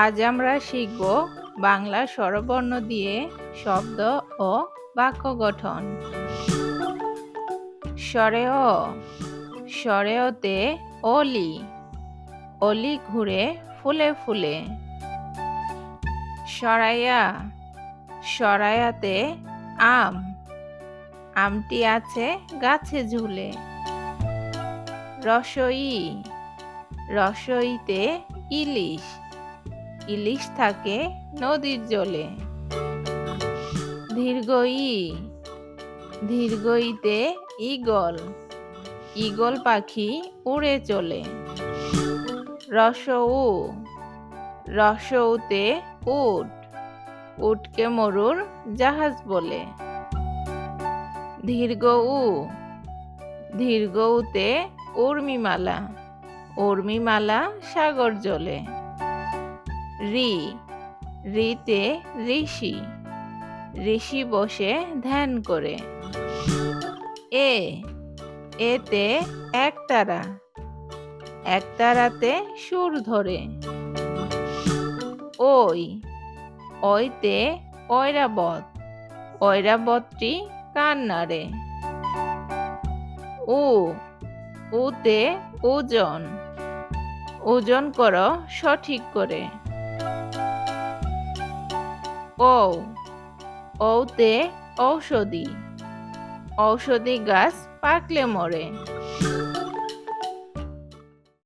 আজ আমরা শিখব বাংলা স্বরবর্ণ দিয়ে শব্দ ও বাক্য গঠন। স্বরে অতে অলি। অলি ঘুরে ফুলে ফুলে। সরাইয়া, সরাইয়াতে আম। আমটি আছে গাছে ঝুলে। রসই, রসইতে ইলিশ। ইলিশ থাকে নদীর জলে। দীর্ঘই দীর্ঘইতে ঈগল। ঈগল পাখি উড়ে চলে। রসউ রসউতে উট। উটকে মরুর জাহাজ বলে। দীর্ঘ উ দীর্ঘউতে উর্মিমালা। উর্মিমালা সাগর জলে। রি, রিতে ঋষি ঋষি বসে ধ্যান করে। এ, এতে একতারা একতারাতে সুর ধরে। ওই, ওইতে ঐরাবত ঐরাবতটি কান নাড়ে। উ, উতে ওজন ওজন করো সঠিক করে। ও ঔতে ঔষধি ঔষধি গাছ পাকলে মরে।